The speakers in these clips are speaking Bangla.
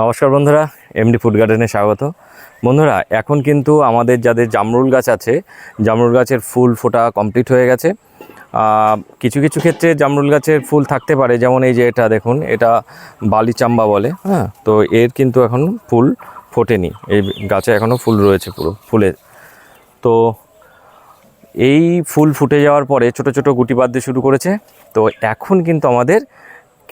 নমস্কার বন্ধুরা এমডি ফুড গার্ডেনে স্বাগত। বন্ধুরা, এখন কিন্তু আমাদের যাদের জামরুল গাছ আছে, জামরুল গাছের ফুল ফোটা কমপ্লিট হয়ে গেছে। কিছু কিছু ক্ষেত্রে জামরুল গাছের ফুল থাকতে পারে, যেমন এই যে এটা দেখুন, এটা বালিচাম্বা বলে হ্যাঁ? তো এর কিন্তু এখন ফুল ফোটেনি, এই গাছে এখনও ফুল রয়েছে পুরো, ফুলে। তো এই ফুল ফুটে যাওয়ার পরে ছোট ছোট গুটি বাঁধতে শুরু করেছে, তো এখন কিন্তু আমাদের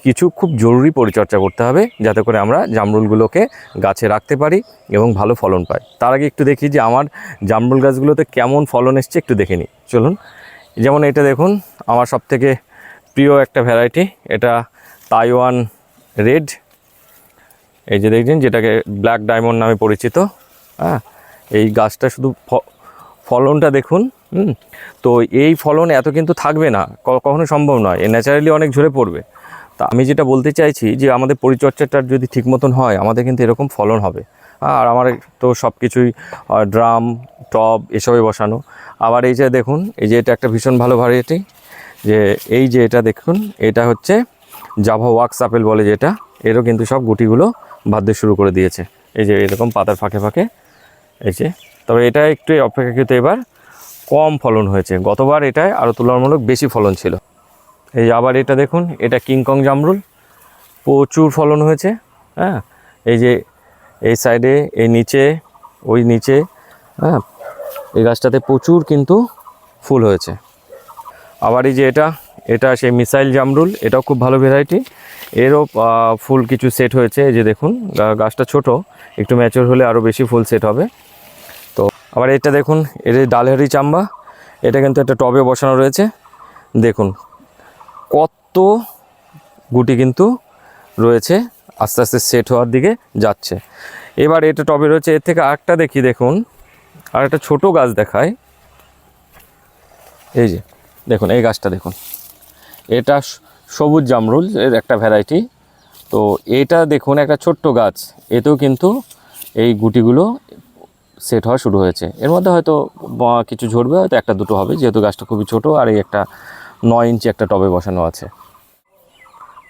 কিছু খুব জরুরি পরিচর্যা করতে হবে যাতে করে আমরা জামরুলগুলোকে গাছে রাখতে পারি এবং ভালো ফলন পাই। তার আগে একটু দেখি যে আমার জামরুল গাছগুলোতে কেমন ফলন এসছে, একটু দেখে নিই। চলুন, যেমন এটা দেখুন, আমার সবথেকে প্রিয় একটা ভ্যারাইটি, এটা তাইওয়ান রেড। এই যে দেখছেন, যেটাকে ব্ল্যাক ডায়মন্ড নামে পরিচিত। হ্যাঁ এই গাছটা শুধু ফলনটা দেখুন, হুম? তো এই ফলন এত কিন্তু থাকবে না কখনো সম্ভব নয়। এ ন্যাচারালি অনেক ঝরে পড়বে। তা আমি যেটা বলতে চাইছি যে আমাদের পরিচর্যাটা যদি ঠিক মতন হয়, আমাদের কিন্তু এরকম ফলন হবে। আর আমার তো সব কিছুই ড্রাম, টব এসবে বসানো। আবার এই যে দেখুন, এই যে এটা একটা ভীষণ ভালো ভ্যারাইটি যে এই যে এটা দেখুন, এটা হচ্ছে জাভা ওয়াক্স আপেল বলে যেটা, এরও কিন্তু সব গুটিগুলো বাঁধতে শুরু করে দিয়েছে। এই যে এরকম পাতার ফাঁকে ফাঁকে, এই যে। তবে এটা একটু অপেক্ষাকৃত এবার কম ফলন হয়েছে। গতবার এটায় আরও তুলনামূলক বেশি ফলন ছিল। এই আবার এটা দেখুন, এটা কিংকং জামরুল। প্রচুর ফলন হয়েছে হ্যাঁ? এই যে এই সাইডে এই নিচে, ওই নিচে হ্যাঁ? এই গাছটাতে প্রচুর কিন্তু ফুল হয়েছে। আবার এই যে এটা এটা সেই মিসাইল জামরুল, এটাও খুব ভালো ভ্যারাইটি এরও ফুল কিছু সেট হয়েছে, এই যে দেখুন গাছটা ছোট, একটু ম্যাচিওর হলে আরও বেশি ফুল সেট হবে। তো, আবার এটা দেখুন, এর ডালহারি চাম্বা, এটা কিন্তু একটা টবে বসানো রয়েছে। দেখুন কত গুটি কিন্তু রয়েছে আস্তে আস্তে সেট হওয়ার দিকে যাচ্ছে। এবার এটা টবে রয়েছে, এর থেকে আরেকটা দেখি, দেখুন। আর একটা ছোটো গাছ দেখায়। এই যে, দেখুন, এই গাছটা দেখুন। এটা সবুজ জামরুল, এর একটা ভ্যারাইটি তো এটা দেখুন, একটা ছোট্ট গাছ। এতেও কিন্তু এই গুটিগুলো সেট হওয়া শুরু হয়েছে। এর মধ্যে হয়তো কিছু ঝরবে, হয়তো একটা দুটো হবে, যেহেতু গাছটা খুবই ছোট, আর এই একটা নয় ইঞ্চি একটা টবে বসানো আছে।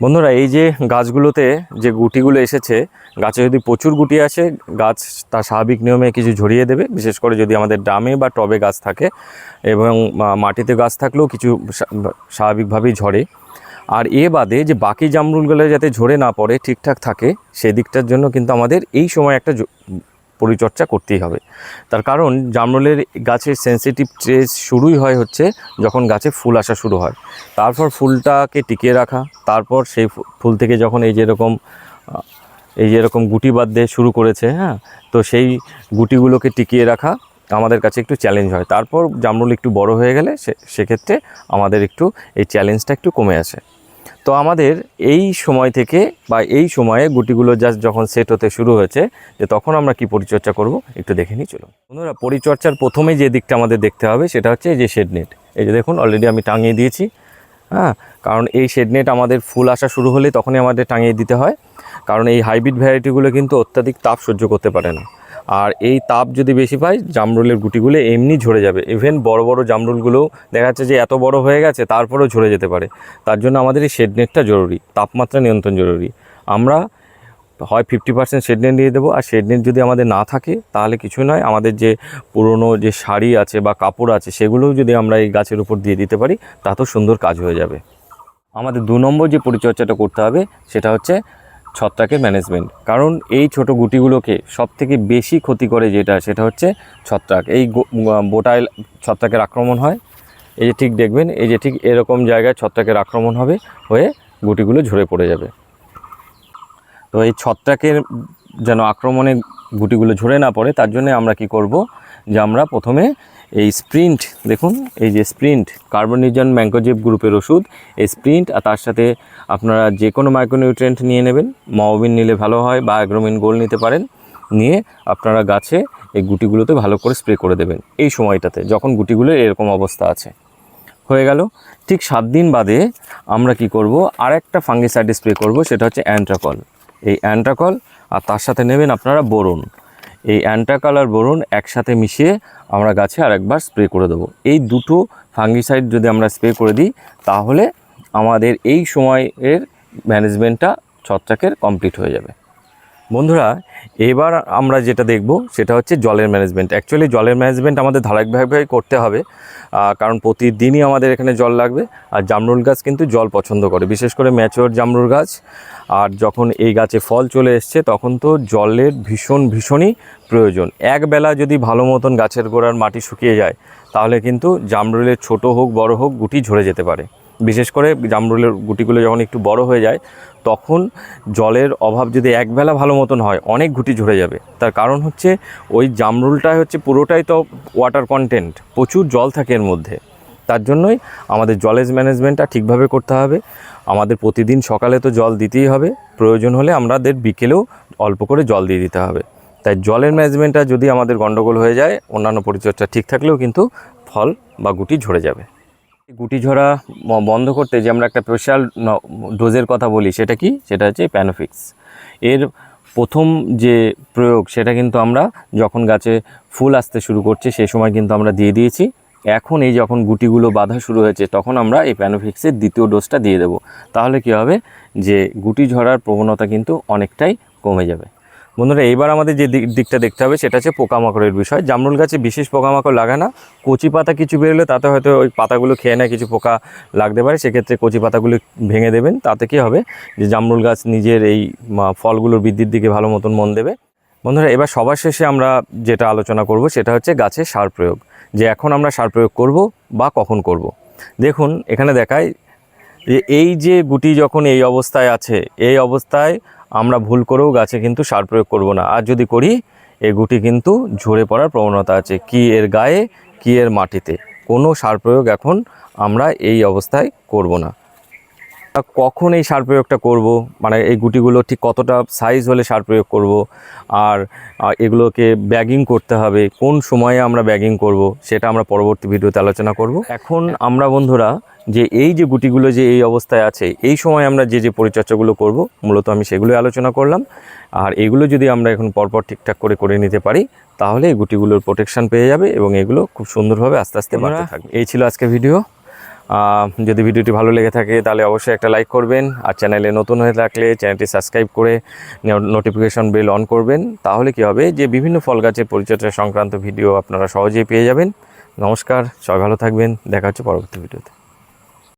বন্ধুরা, এই যে গাছগুলোতে যে গুটিগুলো এসেছে, গাছে যদি প্রচুর গুটি আসে, গাছ তার স্বাভাবিক নিয়মে কিছু ঝরিয়ে দেবে। বিশেষ করে যদি আমাদের ড্রামে বা টবে গাছ থাকে এবং মাটিতে গাছ থাকলেও কিছু স্বাভাবিকভাবেই ঝরে। আর এ বাদে যে বাকি জামরুলগুলো যাতে ঝরে না পড়ে, ঠিকঠাক থাকে, সেদিকটার জন্য কিন্তু আমাদের এই সময় একটা পরিচর্যা করতেই হবে। তার কারণ জামরুলের গাছের সেন্সিটিভ ট্রেস শুরুই হয় হচ্ছে যখন গাছে ফুল আসা শুরু হয়। তারপর ফুলটাকে টিকিয়ে রাখা, তারপর সেই ফুল থেকে যখন এই যেরকম এই যেরকম গুটি বাঁধতে শুরু করেছে হ্যাঁ তো সেই গুটিগুলোকে টিকিয়ে রাখা আমাদের কাছে একটু চ্যালেঞ্জ হয়। তারপর জামরুল একটু বড় হয়ে গেলে সে সেক্ষেত্রে আমাদের একটু এই চ্যালেঞ্জটা একটু কমে আসে। তো আমাদের এই সময় থেকে বা এই সময়ে গুটিগুলো জাস্ট যখন সেট হতে শুরু হয়েছে, যে তখন আমরা কি পরিচর্যা করব একটু দেখে নিই, চলুন। বন্ধুরা, পরিচর্যার প্রথমে যে দিকটা আমাদের দেখতে হবে সেটা হচ্ছে এই যে শেড নেট এই যে দেখুন অলরেডি আমি টাঙিয়ে দিয়েছি হ্যাঁ? কারণ এই শেড নেট আমাদের ফুল আসা শুরু হলে তখনই আমাদের টাঙিয়ে দিতে হয়। কারণ এই হাইব্রিড ভ্যারাইটিগুলো কিন্তু অত্যাধিক তাপ সহ্য করতে পারে না। আর এই তাপ যদি বেশি পায় জামরুলের গুটিগুলো এমনি ঝরে যাবে। ইভেন বড় বড় জামরুলগুলোও দেখা যাচ্ছে যে এত বড় হয়ে গেছে, তারপরেও ঝরে যেতে পারে। তার জন্য আমাদের এই শেড নেটটা জরুরি, তাপমাত্রা নিয়ন্ত্রণ জরুরি। আমরা হয় ফিফটি পার্সেন্ট শেড নেট দিয়ে দেবো, আর শেড নেট যদি আমাদের না থাকে, তাহলে কিছু নয়, আমাদের যে পুরনো যে শাড়ি আছে বা কাপড় আছে, সেগুলোও যদি আমরা এই গাছের উপর দিয়ে দিতে পারি, তাতেও সুন্দর কাজ হয়ে যাবে। আমাদের দু নম্বর যে পরিচর্যাটা করতে হবে, সেটা হচ্ছে ছত্রাকের ম্যানেজমেন্ট কারণ এই ছোট গুটিগুলোকে সব থেকে বেশি ক্ষতি করে যেটা, সেটা হচ্ছে ছত্রাক। এই বোটায় ছত্রাকের আক্রমণ হয়। এই যে ঠিক দেখবেন, এই যে ঠিক এরকম জায়গায় ছত্রাকের আক্রমণ হবে, হয়ে গুটিগুলো ঝরে পড়ে যাবে। তো এই ছত্রাকের যেন আক্রমণে গুটিগুলো ঝরে না পড়ে, তার জন্য আমরা কি করব? যে আমরা প্রথমে এই স্প্রিন্ট, দেখুন, এই যে স্প্রিন্ট কার্বনিজন ম্যাঙ্কোজেব গ্রুপের ওষুধ, এই স্প্রিন্ট আর তার সাথে আপনারা যে কোনো মাইক্রোনিউট্রিয়েন্ট নিয়ে নেবেন, মাওবিন নিলে ভালো হয় বা অ্যাগ্রোমিন গোল নিতে পারেন, নিয়ে আপনারা গাছে এই গুটিগুলোতে ভালো করে স্প্রে করে দেবেন, এই সময়টাতে, যখন গুটিগুলোর এরকম অবস্থা আছে। হয়ে গেল, ঠিক সাত দিন বাদে আমরা কি করব আর একটা ফাঙ্গিসাইড স্প্রে করব, সেটা হচ্ছে অ্যান্ট্রাকল। এই অ্যান্ট্রাকল আর তার সাথে নেবেন আপনারা বোরন। এই অ্যান্টাকালার বোরন একসাথে মিশিয়ে আমরা গাছে আরেকবার স্প্রে করে দেবো। এই দুটো ফাঙ্গিসাইড যদি আমরা স্প্রে করে দিই, তাহলে আমাদের এই সময়ের ম্যানেজমেন্টটা ছত্রাকের কমপ্লিট হয়ে যাবে। বন্ধুরা, এবার আমরা যেটা দেখব সেটা হচ্ছে জলের ম্যানেজমেন্ট। অ্যাকচুয়ালি জলের ম্যানেজমেন্ট আমাদের ধারাবাহিকভাবে করতে হবে কারণ প্রতিদিনই আমাদের এখানে জল লাগবে আর জামরুল গাছ কিন্তু জল পছন্দ করে, বিশেষ করে ম্যাচিওর জামরুল গাছ। আর যখন এই গাছে ফল চলে এসছে, তখন তো জলের ভীষণ, ভীষণই প্রয়োজন। একবেলা যদি ভালো মতন গাছের গোড়ার মাটি শুকিয়ে যায়, তাহলে কিন্তু জামরুলের ছোট হোক, বড় হোক, গুটি ঝরে যেতে পারে। বিশেষ করে জামরুলের গুটিগুলো যখন একটু বড় হয়ে যায় তখন জলের অভাব যদি একবেলা ভালো মতন হয়, অনেক গুটি ঝরে যাবে। তার কারণ হচ্ছে ওই জামরুলটাই হচ্ছে পুরোটাই তো ওয়াটার কন্টেন্ট প্রচুর জল থাকে এর মধ্যে। তার জন্যই আমাদের জলের ম্যানেজমেন্টটা ঠিকভাবে করতে হবে। আমাদের প্রতিদিন সকালে তো জল দিতেই হবে। প্রয়োজন হলে আমাদের বিকেলেও অল্প করে জল দিয়ে দিতে হবে। তাই জলের ম্যানেজমেন্টটা যদি আমাদের গণ্ডগোল হয়ে যায়, অন্যান্য পরিচর্যা ঠিক থাকলেও কিন্তু ফল বা গুটি ঝরে যাবে। গুটি ঝরা বন্ধ করতে যে আমরা একটা স্পেশাল ডোজের কথা বলি, সেটা কি? সেটা হচ্ছে প্যানোফিক্স এর প্রথম যে প্রয়োগ, সেটা কিন্তু আমরা যখন গাছে ফুল আসতে শুরু করছে সেই সময় কিন্তু আমরা দিয়ে দিয়েছি। এখন এই যখন গুটিগুলো বাঁধা শুরু হয়েছে, তখন আমরা এই প্যানোফিক্সের দ্বিতীয় ডোজটা দিয়ে দেবো। তাহলে কি হবে? যে গুটি ঝরার প্রবণতা কিন্তু অনেকটাই কমে যাবে। বন্ধুরা, এইবার আমাদের যে দিক- দিকটা দেখতে হবে সেটা হচ্ছে পোকামাকড়ের বিষয়। জামরুল গাছে বিশেষ পোকামাকড় লাগে না। কচি পাতা কিছু বেরোলে তাতে হয়তো ওই পাতাগুলো খেয়ে নেয়, কিছু পোকা লাগতে পারে। সেক্ষেত্রে কচি পাতাগুলো ভেঙে দেবেন। তাতে কি হবে? যে জামরুল গাছ নিজের এই ফলগুলোর বৃদ্ধির দিকে ভালো মতন মন দেবে। বন্ধুরা, এবার সবার শেষে আমরা যেটা আলোচনা করব সেটা হচ্ছে গাছে সার প্রয়োগ। যে এখন আমরা সার প্রয়োগ করব বা কখন করব। দেখুন, এখানে দেখায় এই যে গুটি যখন এই অবস্থায় আছে, এই অবস্থায় আমরা ভুল করেও গাছে কিন্তু সার প্রয়োগ করব না। আর যদি করি, এই গুটি কিন্তু ঝরে পড়ার প্রবণতা আছে। কি এর গায়ে, কি এর মাটিতে। কোনো সার প্রয়োগ এখন আমরা এই অবস্থায় করব না। কখন এই সার প্রয়োগটা করব? মানে এই গুটিগুলো ঠিক কতটা সাইজ হলে সার প্রয়োগ করব? আর এগুলোকে ব্যাগিং করতে হবে। কোন সময়ে আমরা ব্যাগিং করব? সেটা আমরা পরবর্তী ভিডিওতে আলোচনা করব। এখন আমরা বন্ধুরা যে এই যে গুটিগুলো যে এই অবস্থায় আছে এই সময় আমরা যে যে পরিচর্যাগুলো করব মূলত আমি সেগুলো আলোচনা করলাম। আর এগুলো যদি আমরা এখন পরপর ঠিকঠাক করে করে নিতে পারি তাহলে এই গুটিগুলোর প্রোটেকশন পেয়ে যাবে এবং এগুলো খুব সুন্দরভাবে আস্তে আস্তে বাড়তে থাকবে। এই ছিল আজকে ভিডিও যদি ভিডিওটি ভালো লেগে থাকে, তাহলে অবশ্যই একটা লাইক করবেন। আর চ্যানেলে নতুন হয়ে থাকলে চ্যানেলটি সাবস্ক্রাইব করে নোটিফিকেশন বেল অন করবেন। তাহলে কি হবে যে, বিভিন্ন ফল গাছের পরিচর্যা সংক্রান্ত ভিডিও আপনারা সহজেই পেয়ে যাবেন। নমস্কার, সবাই ভালো থাকবেন। দেখা হচ্ছে পরবর্তী ভিডিওতে।